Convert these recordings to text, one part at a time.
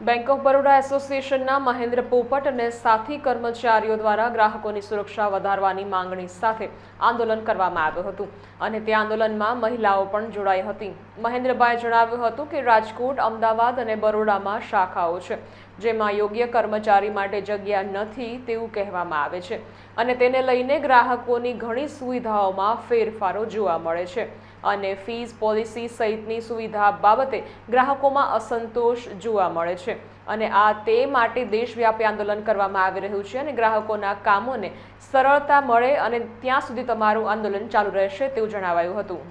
Bank of Baroda એસોસિએશનના મહેન્દ્ર પોપટ અને સાથી કર્મચારીઓ દ્વારા ગ્રાહકોની સુરક્ષા વધારવાની માંગણી સાથે આંદોલન કરવામાં આવ્યું હતું. અને તે આંદોલનમાં મહિલાઓ પણ જોડાઈ હતી. મહેન્દ્રભાઈએ જણાવ્યું હતું કે રાજકોટ, અમદાવાદ અને બરોડામાં શાખાઓ છે, જેમાં યોગ્ય કર્મચારી માટે જગ્યા નથી તેવું કહેવામાં આવે છે. અને તેને લઈને ગ્રાહકોની ઘણી સુવિધાઓમાં ફેરફારો જોવા મળે છે. અને ફીસ પોલિસી સહિતની સુવિધા બાબતે ગ્રાહકોમાં અસંતોષ જોવા મળે છે. અને આ તે માટે દેશવ્યાપી આંદોલન કરવામાં આવી રહ્યું છે અને ગ્રાહકોના કામોને સરળતા મળે અને ત્યાં સુધી તમારું આંદોલન ચાલુ રહેશે તેવું જણાવાયું હતું.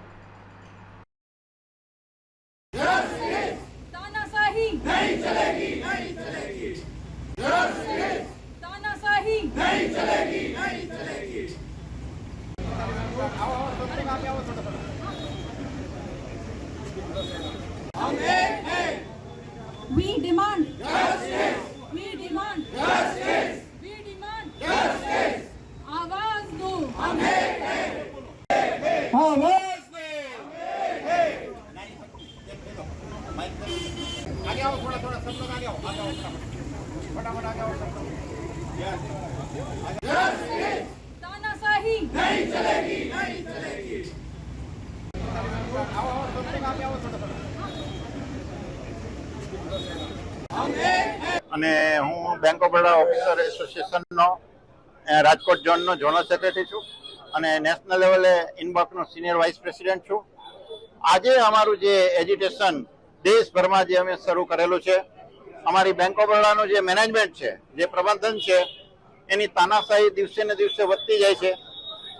We demand justice. We demand justice. We demand justice. आवाज दो आवाज दो आगे आओ थोड़ा थोड़ा सब लोग आगे आओ आगे आओ फटाफट आगे आओ सब लोग तानाशाही नहीं चलेगी नहीं અને હું બેંક ઓફ બરોડા ઓફિસર એસોસિએશનનો રાજકોટ ઝોનનો ઝોનલ સેક્રેટરી છું અને નેશનલ લેવલે ઇનબોક્સનો સિનિયર વાઇસ પ્રેસિડેન્ટ છું. આજે અમારું જે એજ્યુટેશન દેશભરમાં જે અમે શરૂ કરેલું છે, અમારી બેંક ઓફ બરોડાનું જે મેનેજમેન્ટ છે, જે પ્રબંધન છે, એની તાનાશાહી દિવસે ને દિવસે વધતી જાય છે.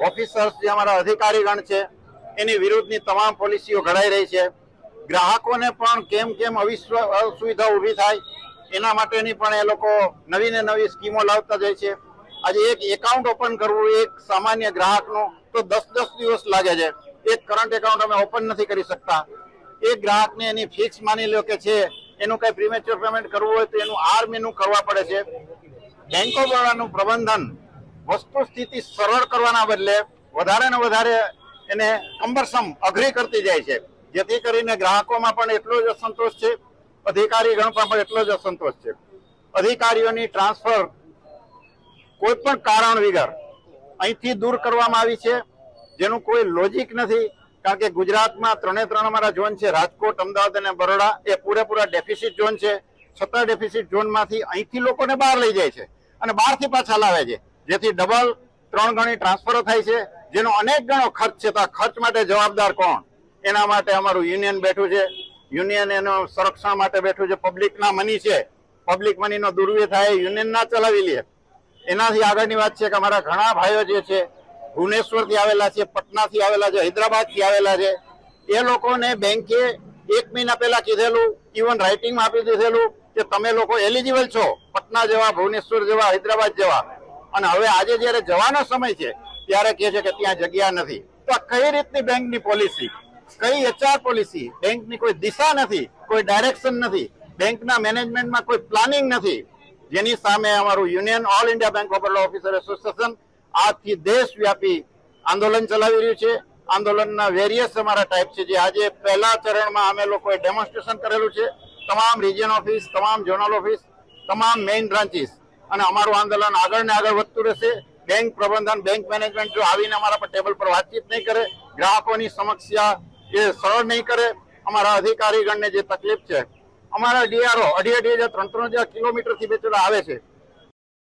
ઓફિસર્સ જે અમારા અધિકારીગણ છે, એની વિરુદ્ધની તમામ પોલિસીઓ ઘડાઈ રહી છે. ગ્રાહકોને પણ કેમ કેમ અવિશ્વ અસુવિધા ઊભી થાય એના માટેની પણ એ લોકો નવી ને નવી સ્કીમો લાવતા જાય છે. આજે એક એકાઉન્ટ ઓપન કરવું, એક સામાન્ય ગ્રાહકનું, તો દસ દસ દિવસ લાગે છે. એક કરંટ એકાઉન્ટ અમે ઓપન નથી કરી શકતા. એક ગ્રાહકને એની ફિક્સ માની લો કે છે, એનું કઈ પ્રીમેચ્યોર પેમેન્ટ કરવું હોય તો એનું આર મેનુ કરવા પડે છે. બેંકો બરોડાનું પ્રબંધન વસ્તુ સ્થિતિ સરળ કરવાના બદલે વધારે ને વધારે એને કમ્બરસમ અઘરી કરતી જાય છે. જેથી કરીને ગ્રાહકોમાં પણ એટલો જ અસંતોષ છે અધિકારીગણ પણ એટલો જ અસંતોષ છે. અધિકારીઓની ટ્રાન્સફર કોઈ પણ કારણ વગર અહીંથી દૂર કરવામાં આવી છે. જેનું કોઈ લોજિક નથી, કારણ કે ગુજરાતમાં ત્રણે ત્રણ અમારા ઝોન છે. રાજકોટ, અમદાવાદ અને બરોડા એ પૂરેપૂરા ડેફિસિટ ઝોન છે. છતાં ડેફિસિટ ઝોનમાંથી અહીંથી લોકોને બહાર લઈ જાય છે અને બહારથી પાછા લાવે છે. જેથી ડબલ ત્રણ ગણી ટ્રાન્સફરો થાય છે, જેનો અનેક ગણો ખર્ચ છે. તો આ ખર્ચ માટે જવાબદાર કોણ? એના માટે અમારું યુનિયન બેઠું છે. યુનિયન એનો સંરક્ષણ માટે બેઠું છે. પબ્લિકના મની છે. પબ્લિક મનીનો દુર્વ્ય થાય, યુનિયન ના ચલાવી લે. એનાથી આગળની વાત છે કે અમારા ઘણા ભાઈઓ જે છે, ભુવનેશ્વરથી આવેલા છે, પટનાથી આવેલા છે, હૈદરાબાદથી આવેલા છે. એ લોકોને બેંકે એક મહિના પહેલા કીધેલું ઇવન રાઇટિંગમાં આપી દીધેલું કે તમે લોકો એલિજિબલ છો, પટના જેવા, ભુવનેશ્વર જેવા, હૈદરાબાદ જેવા. અને હવે આજે જ્યારે જવાનો સમય છે, ત્યારે કહે છે કે ત્યાં જગ્યા નથી. તો આ કઈ રીતની બેંકની પોલિસી કઈ એચઆર પોલિસી બેંકની કોઈ દિશા નથી, કોઈ ડાયરેક્શન નથી. બેંકના મેનેજમેન્ટમાં કોઈ પ્લાનિંગ નથી. જેની સામે અમારું union all India bank of officer association આજથી દેશવ્યાપી આંદોલન ચલાવી રહ્યું છે. આંદોલનના વેરિયસ અમારા ટાઈપ છે જે આજે પહેલા ચરણમાં અમે લોકોએ ડેમોન્સ્ટ્રેશન કરેલું છે. તમામ રિજિયન ઓફિસ તમામ ઝોનલ ઓફિસ તમામ મેઇન બ્રાન્ચીસ અને અમારું આંદોલન આગળ ને આગળ વધતું રહેશે. બેંક પ્રબંધન બેંક મેનેજમેન્ટ જો આવીને અમારા પર ટેબલ પર વાતચીત નહીં કરે, ગ્રાહકોની સમસ્યા એ સરળ નહીં કરે, અમારા અધિકારીગણને જે તકલીફ છે, અમારા ડીઆરઓ અઢી અઢી હજાર ત્રણ ત્રણ હજાર કિલોમીટરથી બેચેલા આવે છે.